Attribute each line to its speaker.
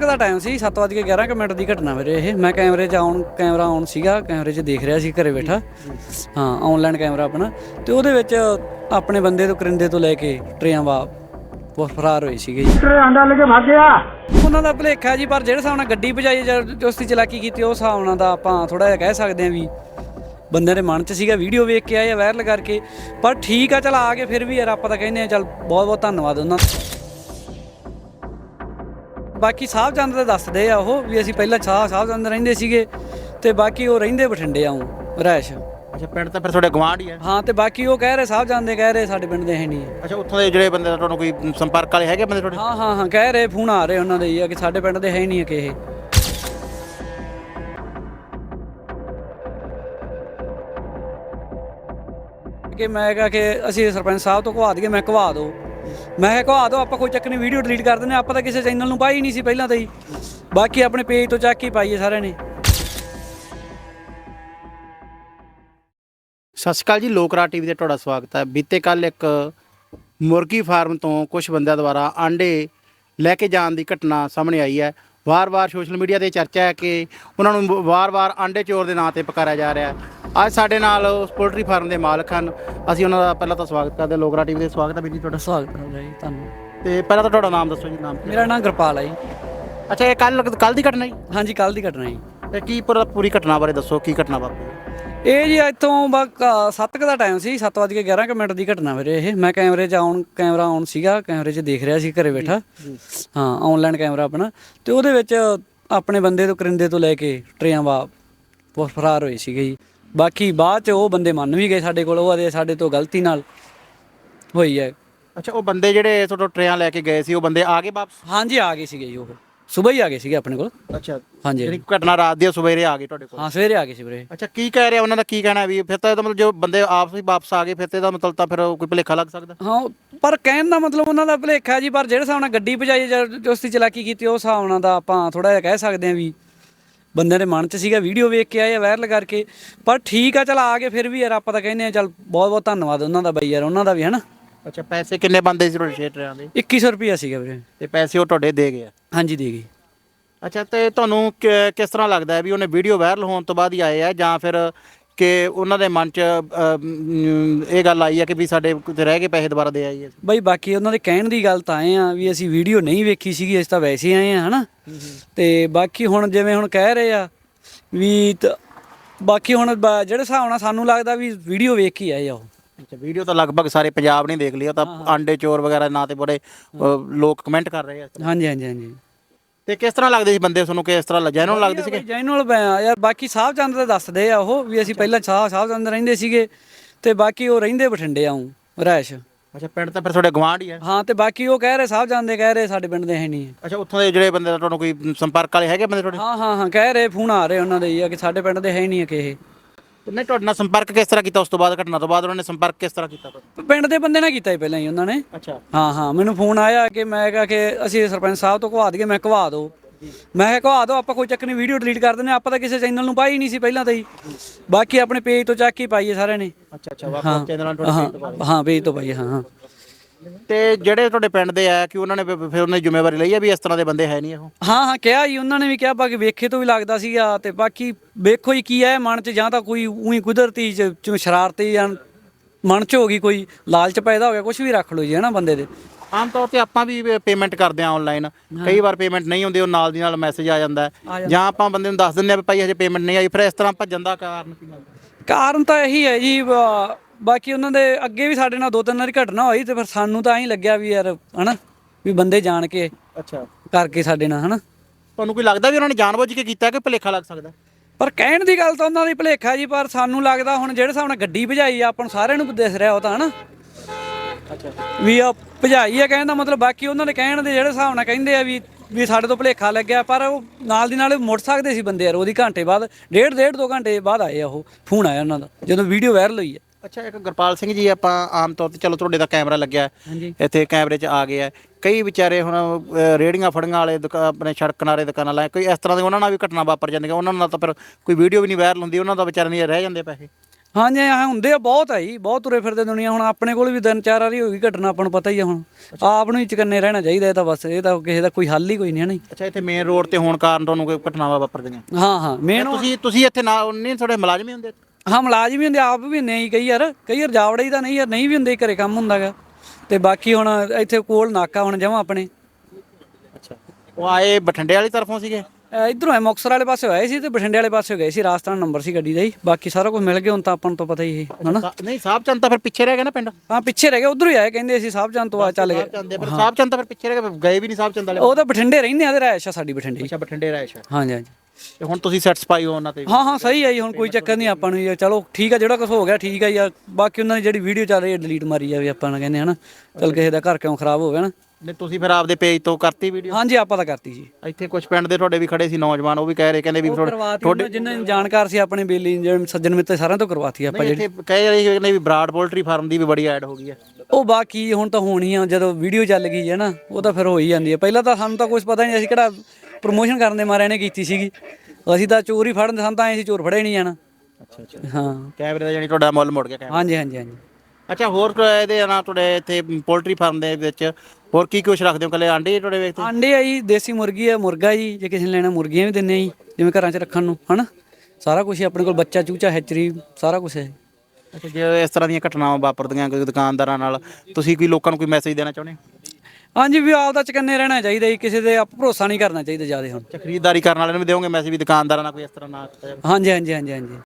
Speaker 1: ਕੁ ਦਾ ਟਾਈਮ ਸੀ 7:11 ਮਿੰਟ ਦੀ ਘਟਨਾ ਵੀਰੇ ਇਹ। ਮੈਂ ਕੈਮਰੇ 'ਚ ਆਉਣ ਕੈਮਰਾ ਆਨ ਸੀਗਾ ਕੈਮਰੇ 'ਚ ਦੇਖ ਰਿਹਾ ਸੀ ਘਰੇ ਬੈਠਾ। ਹਾਂ ਆਨਲਾਈਨ ਕੈਮਰਾ ਆਪਣਾ। ਤੇ ਉਹਦੇ ਵਿੱਚ ਆਪਣੇ ਬੰਦੇ ਤੋਂ ਕਰਿੰਦੇ ਤੋਂ ਲੈ ਕੇ ਟਰਿਆਂ ਵਾ ਬਹੁਤ ਫਰਾਰ ਹੋਏ ਸੀਗੇ ਜੀ।
Speaker 2: ਅੰਡਾ ਲੈ ਕੇ ਭੱਜ ਗਿਆ।
Speaker 1: ਉਹਨਾਂ ਦਾ ਭਲੇਖਾ ਜੀ ਪਰ ਜਿਹੜੇ ਸਾਹਮਣੇ ਗੱਡੀ ਭਜਾਈ ਜਦ ਉਸ ਦੀ ਚਲਾਕੀ ਕੀਤੀ ਉਹ ਸਾਹਮਣਾ ਦਾ ਆਪਾਂ ਥੋੜਾ ਜਿਹਾ ਕਹਿ ਸਕਦੇ ਆ ਵੀ ਬੰਦੇ ਦੇ ਮਨ 'ਚ ਸੀਗਾ ਵੀਡੀਓ ਵੇਖ ਕੇ ਆਇਆ ਵਾਇਰਲ ਕਰਕੇ। ਪਰ ਠੀਕ ਆ ਚਲ ਆ ਕੇ ਫਿਰ ਵੀ ਯਾਰ ਆਪਾਂ ਤਾਂ ਕਹਿੰਦੇ ਆ ਚਲ ਬਹੁਤ ਬਹੁਤ ਧੰਨਵਾਦ ਉਹਨਾਂ ਦਾ। ਬਾਕੀ ਸਾਹਿਬ ਚੰਦ ਦੇ ਦੱਸਦੇ ਆ ਉਹ ਵੀ ਅਸੀਂ ਪਹਿਲਾਂ ਸਾਹ ਸਾਹਿਬ ਚੰਦ ਰਹਿੰਦੇ ਸੀਗੇ ਤੇ ਬਾਕੀ ਉਹ ਰਹਿੰਦੇ ਬਠਿੰਡੇ ਆਉਂ ਰੈਸ਼
Speaker 3: ਅੱਛਾ ਪਿੰਡ ਤਾਂ ਫਿਰ ਤੁਹਾਡੇ ਗਵਾਂਢ ਹੀ ਹੈ
Speaker 1: ਹਾਂ ਤੇ ਬਾਕੀ ਉਹ ਕਹਿ ਰਹੇ ਸਾਹਿਬ ਚੰਦ ਦੇ ਕਹਿ ਰਹੇ ਸਾਡੇ ਪਿੰਡ ਦੇ ਹੈ ਨਹੀਂ।
Speaker 3: ਅੱਛਾ ਉੱਥੋਂ ਦੇ ਜਿਹੜੇ ਬੰਦੇ ਦਾ ਤੁਹਾਨੂੰ ਕੋਈ ਸੰਪਰਕ ਵਾਲੇ ਹੈਗੇ ਬੰਦੇ ਤੁਹਾਡੇ?
Speaker 1: ਹਾਂ ਹਾਂ ਹਾਂ ਕਹਿ ਰਹੇ ਫੋਨ ਆ ਰਹੇ ਉਹਨਾਂ ਦੇ ਹੀ ਆ ਕਿ ਸਾਡੇ ਪਿੰਡ ਦੇ ਹੈ ਹੀ ਨਹੀਂ ਕਿ ਇਹ। ਕਿ ਮੈਂ ਕਿਹਾ ਕਿ ਅਸੀਂ ਸਰਪੰਚ ਸਾਹਿਬ ਤੋਂ ਘਵਾ ਦਈਏ ਮੈਂ ਘਵਾ ਦੋ ਮੈਂ ਕਿਹਾ ਘਵਾ ਦੋ ਆਪਾਂ ਕੋਈ ਚੱਕ ਨਹੀਂ ਵੀਡੀਓ ਡਿਲੀਟ ਕਰ ਦਿੰਦੇ ਹਾਂ, ਆਪਾਂ ਤਾਂ ਕਿਸੇ ਚੈਨਲ ਨੂੰ ਪਾਈ ਨਹੀਂ ਸੀ ਪਹਿਲਾਂ ਤਾਂ ਹੀ। ਬਾਕੀ ਆਪਣੇ ਪੇਜ ਤੋਂ ਚੱਕ ਹੀ ਪਾਈਏ ਸਾਰਿਆਂ ਨੇ।
Speaker 3: ਸਤਿ ਸ਼੍ਰੀ ਅਕਾਲ ਜੀ ਲੋਕਰਾ ਟੀਵੀ ਤੇ ਤੁਹਾਡਾ ਸਵਾਗਤ ਹੈ। ਬੀਤੇ ਕੱਲ ਇੱਕ ਮੁਰਗੀ ਫਾਰਮ ਤੋਂ ਕੁਝ ਬੰਦਿਆਂ ਦੁਆਰਾ ਆਂਡੇ ਲੈ ਕੇ ਜਾਣ ਦੀ ਘਟਨਾ ਸਾਹਮਣੇ ਆਈ ਹੈ। ਵਾਰ-ਵਾਰ ਸੋਸ਼ਲ ਮੀਡੀਆ ਤੇ ਚਰਚਾ ਹੈ ਕਿ ਉਹਨਾਂ ਨੂੰ ਵਾਰ-ਵਾਰ ਆਂਡੇ ਚੋਰ ਦੇ ਨਾਂ ਤੇ ਪੁਕਾਰਿਆ ਜਾ ਰਿਹਾ ਹੈ। ਅੱਜ ਸਾਡੇ ਨਾਲ ਉਸ ਪੋਲਟਰੀ ਫਾਰਮ ਦੇ ਮਾਲਕ ਹਨ। ਅਸੀਂ ਉਹਨਾਂ ਦਾ ਪਹਿਲਾਂ ਤਾਂ ਸਵਾਗਤ ਕਰਦੇ ਹਾਂ। ਲੋਕਰਾ ਟੀਵੀ ਤੇ ਸਵਾਗਤ ਹੈ ਵੀਰ ਜੀ ਤੁਹਾਡਾ।
Speaker 1: ਸਵਾਗਤ ਹੈ ਜੀ ਤੁਹਾਨੂੰ
Speaker 3: ਤੇ ਪਹਿਲਾਂ ਤਾਂ ਤੁਹਾਡਾ ਨਾਮ ਦੱਸੋ ਜੀ ਨਾਮ ਕੀ ਹੈ?
Speaker 1: ਮੇਰਾ ਨਾਮ ਗੁਰਪਾਲ ਹੈ ਜੀ।
Speaker 3: ਅੱਛਾ ਇਹ ਕੱਲ ਕੱਲ ਦੀ ਘਟਨਾ ਜੀ?
Speaker 1: ਹਾਂਜੀ ਕੱਲ ਦੀ ਘਟਨਾ ਜੀ।
Speaker 3: ਤੇ ਕੀ ਪੂਰਾ ਪੂਰੀ ਘਟਨਾ ਬਾਰੇ ਦੱਸੋ ਕੀ ਘਟਨਾ ਵਾਪਰੀ?
Speaker 1: ਇਹ ਜੀ ਇੱਥੋਂ ਬਾ 7:00 ਦਾ ਟਾਈਮ ਸੀ 7:11 ਕੁ ਮਿੰਟ ਦੀ ਘਟਨਾ ਵੀਰੇ ਇਹ। ਮੈਂ ਕੈਮਰੇ 'ਚ ਆਨ ਕੈਮਰਾ ਆਨ ਸੀਗਾ ਕੈਮਰੇ 'ਚ ਦੇਖ ਰਿਹਾ ਸੀ ਘਰੇ ਬੈਠਾ। ਹਾਂ ਆਨਲਾਈਨ ਕੈਮਰਾ ਆਪਣਾ। ਤੇ ਉਹਦੇ ਵਿੱਚ ਆਪਣੇ ਬੰਦੇ ਤੋਂ ਕਰਿੰਦੇ ਤੋਂ ਲੈ ਕੇ ਟਰੇਆਂ ਵਾ ਉਹ ਫਰਾਰ ਹੋਏ ਸੀਗੇ ਜੀ। ਬਾਕੀ ਬਾਅਦ 'ਚ ਉਹ ਬੰਦੇ ਮੰਨ ਵੀ ਗਏ ਸਾਡੇ ਕੋਲ ਉਹ ਆਦੇ ਸਾਡੇ ਤੋਂ ਗਲਤੀ ਨਾਲ ਹੋਈ ਹੈ।
Speaker 3: ਅੱਛਾ ਉਹ ਬੰਦੇ ਜਿਹੜੇ ਤੁਹਾਡੇ ਟਰੇਆਂ ਲੈ ਕੇ ਗਏ ਸੀ ਉਹ ਬੰਦੇ ਆ ਗਏ ਵਾਪਸ?
Speaker 1: ਹਾਂਜੀ ਆ ਗਏ ਸੀਗੇ ਜੀ ਉਹ। ਸਵੇਰ ਹੀ ਆ ਗਏ ਸੀਗੇ ਆਪਣੇ ਕੋਲ।
Speaker 3: ਅੱਛਾ
Speaker 1: ਹਾਂਜੀ
Speaker 3: ਜਿਹੜੀ ਘਟਨਾ ਰਾਤ ਦੀ ਆ, ਸਵੇਰੇ ਆ ਗਏ ਤੁਹਾਡੇ ਕੋਲ?
Speaker 1: ਹਾਂ ਸਵੇਰੇ ਆ ਗਏ ਸੀ ਵੀਰੇ
Speaker 3: ਅੱਛਾ ਕੀ ਕਹਿ ਰਿਹਾ ਉਹਨਾਂ ਦਾ ਕੀ ਕਹਿਣਾ ਵੀ ਫਿਰ ਤਾਂ ਇਹਦਾ ਮਤਲਬ ਜੋ ਬੰਦੇ ਆਪਸ ਵਿੱਚ ਵਾਪਸ ਆ ਗਏ ਫਿਰ ਤੇ ਇਹਦਾ ਮਤਲਬ ਤਾਂ ਫਿਰ ਕੋਈ ਭੁਲੇਖਾ ਲੱਗ ਸਕਦਾ?
Speaker 1: ਹਾਂ ਪਰ ਕਹਿਣ ਦਾ ਮਤਲਬ ਉਹਨਾਂ ਦਾ ਭੁਲੇਖਾ ਜੀ ਪਰ ਜਿਹੜੇ ਹਿਸਾਬ ਨਾਲ ਗੱਡੀ ਭਜਾਈ ਜਾਂ ਦੋਸਤੀ ਚਲਾਕੀ ਕੀਤੀ ਉਹ ਹਿਸਾਬ ਨਾਲ ਦਾ ਆਪਾਂ ਥੋੜਾ ਜਿਹਾ ਕਹਿ ਸਕਦੇ ਹਾਂ ਵੀ ਬੰਦੇ ਦੇ ਮਨ 'ਚ ਸੀਗਾ ਵੀਡੀਓ ਵੇਖ ਕੇ ਆਏ ਆ ਵਾਇਰਲ ਕਰਕੇ। ਪਰ ਠੀਕ ਆ ਚਲ ਆ ਕੇ ਫਿਰ ਵੀ ਯਾਰ ਆਪਾਂ ਤਾਂ ਕਹਿੰਦੇ ਆ ਚਲ ਬਹੁਤ ਬਹੁਤ ਧੰਨਵਾਦ ਉਹਨਾਂ ਦਾ ਬਈ ਯਾਰ ਉਹਨਾਂ ਦਾ ਵੀ ਹਨਾ?
Speaker 3: ਅੱਛਾ ਪੈਸੇ ਕਿੰਨੇ ਬੰਦੇ ਸੀ ਤੁਹਾਡੇ ਛੇ ਟਰੇਆਂ ਦੇ?
Speaker 1: 2100 ਰੁਪਿਆ ਸੀਗਾ ਵੀਰੇ।
Speaker 3: ਤੇ ਪੈਸੇ ਉਹ ਤੁਹਾਡੇ ਦੇ ਗਏ ਆ?
Speaker 1: ਹਾਂਜੀ ਦੇ ਗਈ
Speaker 3: ਅੱਛਾ ਤੇ ਤੁਹਾਨੂੰ ਕਿ- ਕਿਸ ਤਰ੍ਹਾਂ ਲੱਗਦਾ ਹੈ ਵੀ ਉਹਨੇ ਵੀਡੀਓ ਵਾਇਰਲ ਹੋਣ ਤੋਂ ਬਾਅਦ ਹੀ ਆਏ ਆ ਜਾਂ ਫਿਰ ਕਿ ਉਹਨਾਂ ਦੇ ਮਨ 'ਚ ਅਮ, ਇਹ ਗੱਲ ਆਈ ਹੈ ਕਿ ਵੀ ਸਾਡੇ ਕਿਤੇ ਰਹਿ ਗਏ ਪੈਸੇ ਦੁਬਾਰਾ ਦੇ ਆਈਏ।
Speaker 1: ਬਈ ਬਾਕੀ ਉਹਨਾਂ ਦੇ ਕਹਿਣ ਦੀ ਗੱਲ ਤਾਂ ਆਏ ਆ ਵੀ ਅਸੀਂ ਵੀਡੀਓ ਨਹੀਂ ਵੇਖੀ ਸੀਗੀ ਅਸੀਂ ਤਾਂ ਵੈਸੇ ਆਏ ਆ ਹਨਾ? ਤੇ ਬਾਕੀ ਹੁਣ ਜਿਵੇਂ ਹੁਣ ਕਹਿ ਰਹੇ ਆ ਵੀ ਤ- ਬਾਕੀ ਹੁਣ ਬ- ਜਿਹੜੇ ਹਿਸਾਬ ਨਾਲ ਸਾਨੂੰ ਲੱਗਦਾ ਵੀ ਵੀਡੀਓ ਵੇਖ ਕੇ ਆਏ ਆ ਉਹ।
Speaker 3: ਅੱਛਾ ਵੀਡੀਓ ਤਾਂ ਲਗਭਗ ਸਾਰੇ ਪੰਜਾਬ ਨੇ ਦੇਖ ਲਈ ਉਹ ਤਾਂ ਆਂਡੇ ਚੋਰ ਵਗੈਰਾ ਨਾਂ ਤੇ ਬੜੇ ਅ, ਲੋਕ ਕਮੈਂਟ ਕਰ ਰਹੇ ਆ
Speaker 1: ਹਾਂਜੀ ਹਾਂਜੀ ਹਾਂਜੀ।
Speaker 3: ਤੇ ਕਿਸ ਤਰ੍ਹਾਂ ਲੱਗਦੇ ਸੀ ਬੰਦੇ ਤੁਹਾਨੂੰ ਕਿਸ ਤਰ੍ਹਾਂ ਲੱਗਿਆ ਇਹਨਾਂ ਨੂੰ ਲੱਗਦੇ ਸੀਗੇ?
Speaker 1: ਜੈਨੂਅਲ ਯਾਰ ਬਾਕੀ ਸਾਹਿਬ ਚੰਦ ਦੇ ਦੱਸਦੇ ਆ ਉਹ ਵੀ ਅਸੀਂ ਪਹਿਲਾਂ ਸਾਹ ਸਾਹਿਬ ਚੰਦ ਰਹਿੰਦੇ ਸੀਗੇ ਤੇ ਬਾਕੀ ਉਹ ਰਹਿੰਦੇ ਬਠਿੰਡੇ ਆਉਂ ਰੈਸ਼
Speaker 3: ਅੱਛਾ ਪਿੰਡ ਤਾਂ ਫਿਰ ਤੁਹਾਡੇ ਗਵਾਂਢ ਹੀ ਹੈ
Speaker 1: ਹਾਂ ਤੇ ਬਾਕੀ ਉਹ ਕਹਿ ਰਹੇ ਸਾਹਿਬ ਚੰਦ ਦੇ ਕਹਿ ਰਹੇ ਸਾਡੇ ਪਿੰਡ ਦੇ ਹੈ ਨਹੀਂ।
Speaker 3: ਅੱਛਾ ਉੱਥੋਂ ਦੇ ਜਿਹੜੇ ਬੰਦੇ ਦਾ ਤੁਹਾਨੂੰ ਕੋਈ ਸੰਪਰਕ ਵਾਲੇ ਹੈਗੇ ਬੰਦੇ ਤੁਹਾਡੇ?
Speaker 1: ਹਾਂ ਹਾਂ ਹਾਂ ਕਹਿ ਰਹੇ ਫੋਨ ਆ ਰਹੇ ਉਹਨਾਂ ਦੇ ਹੀ ਆ ਕਿ ਸਾਡੇ ਪਿੰਡ ਦੇ ਹੈ ਨਹੀਂ ਕਿ ਇਹ
Speaker 3: ਤੇ ਨਹੀਂ ਤੁਹਾਡੇ ਨਾਲ ਸੰਪਰਕ ਕਿਸ ਤਰ੍ਹਾਂ ਕੀਤਾ? ਉਸ ਤੋਂ ਬਾਅਦ ਘਟਨਾ ਤੋਂ ਬਾਅਦ ਉਹਨਾਂ ਨੇ ਸੰਪਰਕ ਕਿਸ ਤਰ੍ਹਾਂ ਕੀਤਾ? ਤੁਹਾਡਾ
Speaker 1: ਪਿੰਡ ਦੇ ਬੰਦੇ ਨਾਲ ਕੀਤਾ ਹੀ ਪਹਿਲਾਂ ਹੀ ਉਹਨਾਂ ਨੇ।
Speaker 3: ਅੱਛਾ।
Speaker 1: ਹਾਂ ਹਾਂ ਮੈਨੂੰ ਫੋਨ ਆਇਆ ਕਿ ਮੈਂ ਕਿਹਾ ਕਿ ਅਸੀਂ ਸਰਪੰਚ ਸਾਹਿਬ ਤੋਂ ਘਵਾ ਦਈਏ ਮੈਂ ਘਵਾ ਦੋ। ਮੈਂ ਕਿਹਾ ਘਵਾ ਦੋ ਆਪਾਂ ਕੋਈ ਚੱਕ ਨਹੀਂ ਵੀਡੀਓ ਡਿਲੀਟ ਕਰ ਦਿੰਦੇ ਆਪਾਂ ਤਾਂ ਕਿਸੇ ਚੈਨਲ ਨੂੰ ਪਾਈ ਨਹੀਂ ਸੀ ਪਹਿਲਾਂ ਤਾਂ ਹੀ। ਬਾਕੀ ਆਪਣੇ ਪੇਜ ਤੋਂ ਚੱਕ ਹੀ ਪਾਈਏ ਸਾਰਿਆਂ ਨੇ।
Speaker 3: ਅੱਛਾ ਅੱਛਾ ਵਾਪਸ ਚੈਨਲਾਂ
Speaker 1: ਹਾਂ
Speaker 3: ਤੋਂ
Speaker 1: ਹਾਂ ਪੇਜ ਤੋਂ ਪਾਈਏ ਹਾਂ ਹਾਂ।
Speaker 3: ਤੇ ਜਿਹੜੇ ਤੁਹਾਡੇ ਪਿੰਡ ਦੇ ਆ ਕਿ ਉਹਨਾਂ ਨੇ ਫਿਰ ਫਿਰ ਉਹਨਾਂ ਦੀ ਜ਼ਿੰਮੇਵਾਰੀ ਲਈ ਆ ਵੀ ਇਸ ਤਰ੍ਹਾਂ ਦੇ ਬੰਦੇ ਹੈ ਨਹੀਂ ਉਹ?
Speaker 1: ਹਾਂ ਹਾਂ ਕਿਹਾ ਜੀ ਉਹਨਾਂ ਨੇ ਵੀ ਕਿਹਾ ਬਾਕੀ ਵੇਖੇ ਤੋਂ ਵੀ ਲੱਗਦਾ ਸੀਗਾ ਤੇ ਬਾਕੀ ਵੇਖੋ ਹੀ ਕੀ ਹੈ ਮਨ 'ਚ ਜਾਂ ਤਾਂ ਕੋਈ ਉਹੀ ਕੁਦਰਤੀ ਚ ਚ ਸ਼ਰਾਰਤੀ ਜਾਂ ਮਨ 'ਚ ਹੋ ਗਈ ਕੋਈ ਲਾਲਚ ਪੈਦਾ ਹੋ ਗਿਆ ਕੁਝ ਵੀ ਰੱਖ ਲਓ ਜੀ ਹਨਾ ਬੰਦੇ ਦੇ।
Speaker 3: ਆਮ ਤੌਰ ਤੇ ਆਪਾਂ ਵੀ ਪੇਮੈਂਟ ਕਰਦੇ ਆ ਆਨਲਾਈਨ ਕਈ ਵਾਰ ਪੇਮੈਂਟ ਨਹੀਂ ਹੁੰਦੀ ਉਹ ਨਾਲ ਦੀ ਨਾਲ ਮੈਸੇਜ ਆ ਜਾਂਦਾ ਹੈ। ਜਾਂ ਆਪਾਂ ਬੰਦੇ ਨੂੰ ਦੱਸ ਦਿੰਦੇ ਆ ਵੀ ਭਾਈ ਹਜੇ ਪੇਮੈਂਟ ਨਹੀਂ ਆਈ ਫਿਰ ਇਸ ਤਰ੍ਹਾਂ ਭੱਜਣ ਦਾ ਕਾਰਨ ਕੀ ਲੱਗਦਾ
Speaker 1: ਕਾਰਨ ਤਾਂ ਇਹੀ ਹੈ ਜੀ ਬਾ- ਬਾਕੀ ਉਹਨਾਂ ਦੇ ਅੱਗੇ ਵੀ ਸਾਡੇ ਨਾਲ ਦੋ ਤਿੰਨ ਵਾਰੀ ਘਟਨਾ ਹੋਈ ਤੇ ਫਿਰ ਸਾਨੂੰ ਤਾਂ ਐਂ ਲੱਗਿਆ ਵੀ ਯਾਰ ਹਨਾ ਵੀ ਬੰਦੇ ਜਾਣ ਕੇ
Speaker 3: ਅੱਛਾ।
Speaker 1: ਕਰਕੇ ਸਾਡੇ ਨਾਲ ਹਨਾ।
Speaker 3: ਤੁਹਾਨੂੰ ਕੋਈ ਲੱਗਦਾ ਵੀ ਉਹਨਾਂ ਨੇ ਜਾਣਬੁੱਝ ਕੇ ਕੀਤਾ ਕਿ ਭੁਲੇਖਾ ਲੱਗ ਸਕਦਾ?
Speaker 1: ਪਰ ਕਹਿਣ ਦੀ ਗੱਲ ਤਾਂ ਉਹਨਾਂ ਦੀ ਭੁਲੇਖਾ ਜੀ ਪਰ ਸਾਨੂੰ ਲੱਗਦਾ ਹੁਣ ਜਿਹੜੇ ਹਿਸਾਬ ਨਾਲ ਗੱਡੀ ਭਜਾਈ ਆ ਆਪਾਂ ਨੂੰ ਸਾਰਿਆਂ ਨੂੰ ਦਿਸ ਰਿਹਾ ਉਹ ਤਾਂ ਹਨਾ।
Speaker 3: ਅੱਛਾ।
Speaker 1: ਵੀ ਆ ਭਜਾਈ ਆ ਕਹਿਣ ਦਾ ਮਤਲਬ ਬਾਕੀ ਉਹਨਾਂ ਦੇ ਕਹਿਣ ਦੇ ਜਿਹੜੇ ਹਿਸਾਬ ਨਾਲ ਕਹਿੰਦੇ ਆ ਵੀ ਵੀ ਸਾਡੇ ਤੋਂ ਭੁਲੇਖਾ ਲੱਗਿਆ ਪਰ ਉਹ ਨਾਲ ਦੀ ਨਾਲ ਮੁੜ ਸਕਦੇ ਸੀ ਬੰਦੇ ਯਾਰ ਉਹਦੀ ਘੰਟੇ ਬਾਅਦ ਡੇਢ ਡੇਢ ਦੋ ਘੰਟੇ ਬਾਅਦ ਆਏ ਆ ਉਹ ਫੋਨ ਆਇਆ ਉਹਨਾਂ ਦਾ ਜਦੋਂ ਵੀਡੀਓ ਵਾਇਰਲ ਹੋਈ ਹੈ
Speaker 3: ਅੱਛਾ ਇੱਕ ਗੁਰਪਾਲ ਸਿੰਘ ਜੀ ਆਪਾਂ ਆਮ ਤੌਰ ਤੇ ਚਲੋ ਤੁਹਾਡੇ ਦਾ ਕੈਮਰਾ ਲੱਗਿਆ ਹੈ।
Speaker 1: ਹਾਂਜੀ।
Speaker 3: ਇੱਥੇ ਕੈਮਰੇ 'ਚ ਆ ਗਏ ਆ ਕਈ ਵਿਚਾਰੇ ਹੁਣ ਅਹ, ਰੇਹੜੀਆਂ ਫੜੀਆਂ ਵਾਲੇ ਦੁਕਾ- ਆਪਣੇ ਸੜਕ ਕਿਨਾਰੇ ਦੁਕਾਨਾਂ ਲਾਏ। ਕੋਈ ਇਸ ਤਰ੍ਹਾਂ ਦੇ ਉਹਨਾਂ ਨਾਲ ਵੀ ਘਟਨਾ ਵਾਪਰ ਜਾਂਦੀਆਂ ਉਹਨਾਂ ਨਾਲ ਤਾਂ ਫਿਰ ਕੋਈ ਵੀਡੀਓ ਵੀ ਨਹੀਂ ਵਾਇਰਲ ਹੁੰਦੀ। ਉਹਨਾਂ ਦਾ ਵਿਚਾਰਿਆਂ ਦੀ ਰਹਿ ਜਾਂਦੇ ਪੈਸੇ।
Speaker 1: ਹਾਂਜੀ ਹਾਂ ਹੁੰਦੇ ਆ ਬਹੁਤ ਆ ਜੀ। ਬਹੁਤ ਤੁਰੇ ਫਿਰਦੇ ਦੁਨੀਆ। ਹੁਣ ਆਪਣੇ ਕੋਲ ਵੀ ਦਿਨ ਚਾਰ ਵਾਰੀ ਹੋ ਗਈ ਘਟਨਾ ਆਪਾਂ ਨੂੰ ਪਤਾ ਹੀ ਆ ਹੁਣ। ਆਪ ਨੂੰ ਹੀ ਚਕੰਨੇ ਰਹਿਣਾ ਚਾਹੀਦਾ ਇਹ ਤਾਂ ਬਸ। ਇਹ ਤਾਂ ਕਿਸੇ ਦਾ ਕੋਈ ਹੱਲ ਹੀ ਕੋਈ ਨਹੀਂ ਹੈ ਨਾ ਜੀ।
Speaker 3: ਅੱਛਾ ਇੱਥੇ ਮੇਨ ਰੋਡ ਤੇ ਹੋਣ ਕਾਰਨ ਤੁਹਾਨੂੰ ਕੋਈ ਘਟਨਾਵਾਂ ਵਾਪਰ ਗਈਆਂ?
Speaker 1: ਹਾਂ ਹਾਂ। ਮੇਨ
Speaker 3: ਤੁਸੀਂ ਤੁਸੀਂ ਇੱਥੇ ਨਾ ਨਹੀਂ ਤੁਹਾਡੇ ਮੁਲਾਜ਼ਮ ਹੀ ਹੁੰਦੇ
Speaker 1: ਹਾਂ ਮੁਲਾਜ਼ਮ ਵੀ ਹੁੰਦੇ ਆਪ ਵੀ ਨਹੀਂ ਕਈ ਯਾਰ ਕਈ ਵਾਰ ਜਾਵੜੇ ਹੀ ਤਾਂ ਨਹੀਂ ਯਾਰ ਨਹੀਂ ਵੀ ਹੁੰਦੇ ਘਰੇ ਕੰਮ ਹੁੰਦਾਗਾ। ਤੇ ਬਾਕੀ ਹੁਣ ਇੱਥੇ ਕੋਲ ਨਾਕਾ ਹੁਣ ਜਮਾ ਆਪਣੇ।
Speaker 3: ਅੱਛਾ। ਉਹ ਆਏ ਬਠਿੰਡੇ ਵਾਲੀ ਤਰਫੋਂ ਸੀਗੇ?
Speaker 1: ਇੱਧਰੋਂ ਐ ਮੁਕਤਸਰ ਵਾਲੇ ਪਾਸੇ ਆਏ ਸੀ ਤੇ ਬਠਿੰਡੇ ਵਾਲੇ ਪਾਸੇ ਗਏ ਸੀ ਰਾਜਸਥਾਨ ਨੰਬਰ ਸੀ ਗੱਡੀ ਦਾ ਹੀ ਬਾਕੀ ਸਾਰਾ ਕੁਝ ਮਿਲ ਗਿਆ ਹੁਣ ਤਾਂ ਆਪਾਂ ਨੂੰ ਤਾਂ ਪਤਾ ਹੀ ਹੈ ਹਨਾ?
Speaker 3: ਸਾ- ਨਹੀਂ ਸਾਹਿਬ ਚੰਦ ਤਾਂ ਫਿਰ ਪਿੱਛੇ ਰਹਿ ਗਏ ਨਾ ਪਿੰਡ?
Speaker 1: ਹਾਂ ਪਿੱਛੇ ਰਹਿ ਗਏ ਉਧਰੋਂ ਹੀ ਆਏ ਕਹਿੰਦੇ ਅਸੀਂ ਸਾਹਿਬ ਜਾਨ ਤੋਂ ਆ ਚੱਲ ਗਏ।
Speaker 3: ਚੰਦ ਸਾਹਿਬ ਚੰਦ ਤਾਂ ਫਿਰ ਪਿੱਛੇ ਰਹਿ ਗਏ ਗਏ ਵੀ ਨਹੀਂ ਸਾਹਿਬ ਚੰਦ ਵਾਲੇ
Speaker 1: ਉਹ ਤਾਂ ਬਠਿੰਡੇ ਰਹਿੰਦੇ ਆ ਤੇ ਰਾਇਸ਼ ਸਾਡੀ ਬਠਿੰਡੇ।
Speaker 3: ਅੱਛਾ ਬਠਿੰਡੇ ਅੱਛਾ
Speaker 1: ਹਾਂਜੀ ਹਾਂਜੀ।
Speaker 3: ਤੇ ਹੁਣ ਤੁਸੀਂ ਸੈਟੀਸਫਾਈ ਹੋ ਉਹਨਾਂ ਤੇ
Speaker 1: ਹਾਂ ਹਾਂ ਸਹੀ ਹੈ ਜੀ ਹੁਣ ਕੋਈ ਚੱਕਰ ਨਹੀਂ ਆਪਾਂ ਨੂੰ ਜੀ ਚਲੋ ਠੀਕ ਆ ਜਿਹੜਾ ਕੁਝ ਹੋ ਗਿਆ ਠੀਕ ਆ ਯਾਰ ਬਾਕੀ ਉਹਨਾਂ ਦੀ ਜਿਹੜੀ ਵੀਡੀਓ ਚੱਲ ਰਹੀ ਹੈ ਡਿਲੀਟ ਮਾਰੀ ਜਾਵੇ ਆਪਾਂ ਨੂੰ ਕਹਿੰਦੇ ਹਨਾ। ਚਲ ਕਿਸੇ ਦਾ ਘਰ ਕਿਉਂ ਖਰਾਬ ਹੋਵੇ ਨਾ।
Speaker 3: ਨੇ ਤੁਸੀਂ ਫਿਰ ਆਪਦੇ ਪੇਜ ਤੋਂ ਕਰਤੀ ਵੀਡੀਓ
Speaker 1: ਹਾਂਜੀ ਆਪਾਂ ਤਾਂ ਕਰਤੀ ਜੀ।
Speaker 3: ਇੱਥੇ ਕੁਝ ਪਿੰਡ ਦੇ ਤੁਹਾਡੇ ਵੀ ਖੜੇ ਸੀ ਨੌਜਵਾਨ ਉਹ ਵੀ ਕਹਿ ਰਹੇ ਕਹਿੰਦੇ ਵੀ ਤੁਹਾਡੇ
Speaker 1: ਜਿੰਨੇ ਜਾਣਕਾਰ ਸੀ ਆਪਣੇ ਬੇਲੀ ਜਿਹੜੇ ਸੱਜਣ ਮਿੱਤਰ ਸਾਰਿਆਂ ਤੋਂ ਕਰਵਾਤੀ ਆਪਾਂ
Speaker 3: ਇੱਥੇ ਕਹਿ ਰਹੇ ਸੀ ਵੀ ਬਰਾਡ ਪੋਲਟਰੀ ਫਾਰਮ ਦੀ ਵੀ ਬੜੀ ਐਡ ਹੋ ਗਈ ਹੈ।
Speaker 1: ਉਹ ਬਾਕੀ ਹੁਣ ਤਾਂ ਹੋਣੀ ਆ ਜਦੋਂ ਵੀਡੀਓ ਚੱਲ ਗਈ ਹੈ ਨਾ ਉਹ ਤਾਂ ਫਿਰ ਹੋ ਹੀ ਜਾਂਦੀ ਹੈ। ਪਹਿਲਾਂ ਤਾਂ ਸਾਨੂੰ ਤਾਂ ਕੁਝ ਪਤਾ ਨਹੀਂ ਅਸੀਂ ਕਿਹੜਾ ਪ੍ਰੋਮੋਸ਼ਨ ਕਰਨ ਦੇ ਮਾਰਿਆਂ ਨੇ ਕੀਤੀ ਸੀਗੀ। ਅਸੀਂ ਤਾਂ ਚੋਰ ਹੀ ਫੜਨ ਸਾਨੂੰ ਤਾਂ ਐਂ ਸੀ ਚੋਰ ਫੜੇ ਨਹੀਂ ਜਾਣਾ।
Speaker 3: ਅੱਛਾ ਅੱਛਾ।
Speaker 1: ਹਾਂ।
Speaker 3: ਕੈਮਰੇ ਦਾ ਜਾਨੀ ਤੁਹਾਡਾ ਮੁੱਲ ਮੁੜ ਗਿਆ ਕੈਮਰਾ
Speaker 1: ਹਾਂਜੀ ਹਾਂਜੀ ਹਾਂਜੀ।
Speaker 3: ਅੱਛਾ ਹੋਰ ਇਹਦੇ ਨਾਲ ਤੁਹਾਡੇ ਇੱਥੇ ਪੋਲਟਰੀ ਫਾਰਮ ਦੇ ਵਿੱਚ ਹੋਰ ਕੀ ਕੁਝ ਰੱਖਦੇ ਹੋ? ਕੱਲੇ ਆਂਡੇ ਹੀ ਤੁਹਾਡੇ ਵਿੱਚ
Speaker 1: ਆਂਡੇ ਆ ਜੀ ਦੇਸੀ ਮੁਰਗੀ ਆ ਮੁਰਗਾ ਜੀ ਜੇ ਕਿਸੇ ਨੇ ਲੈਣਾ ਮੁਰਗੀਆਂ ਵੀ ਦਿੰਨੇ ਆ ਜੀ ਜਿਵੇਂ ਘਰਾਂ 'ਚ ਰੱਖਣ ਨੂੰ ਹਨਾ? ਸਾਰਾ ਕੁਝ ਆਪਣੇ ਕੋਲ ਬੱਚਾ ਚੂਚਾ ਹੈਚਰੀ ਸਾਰਾ ਕੁਝ ਹੈ।
Speaker 3: ਅੱਛਾ ਜੇ ਇਸ ਤਰ੍ਹਾਂ ਦੀਆਂ ਘਟਨਾਵਾਂ ਵਾਪਰਦੀਆਂ ਕੋਈ ਦੁਕਾਨਦਾਰਾਂ ਨਾਲ ਤੁਸੀਂ ਕੋਈ ਲੋਕਾਂ ਨੂੰ ਕੋਈ ਮੈਸੇਜ ਦੇਣਾ ਚਾਹੁੰਦੇ ਹੋ?
Speaker 1: ਹਾਂਜੀ ਵੀ ਆਪ ਦਾ ਚਕੰਨੇ ਰਹਿਣਾ ਚਾਹੀਦਾ ਜੀ ਕਿਸੇ ਦੇ ਆਪ ਭਰੋਸਾ ਨਹੀਂ ਕਰਨਾ ਚਾਹੀਦਾ ਜ਼ਿਆਦਾ ਹੁਣ।
Speaker 3: ਅੱਛਾ ਖਰੀਦਦਾਰੀ ਕਰਨ ਵਾਲਿਆਂ ਨੂੰ ਵੀ ਦਿਓਗੇ? ਮੈਸੇਜ ਵੀ ਦੁਕਾਨਦਾਰਾਂ ਨਾਲ ਕੋਈ ਇਸ ਤਰ੍ਹਾਂ ਨਾ ਕੀਤਾ ਜਾਵੇ।
Speaker 1: ਹਾਂਜੀ ਹਾਂਜੀ ਹਾਂਜੀ ਹਾਂਜੀ।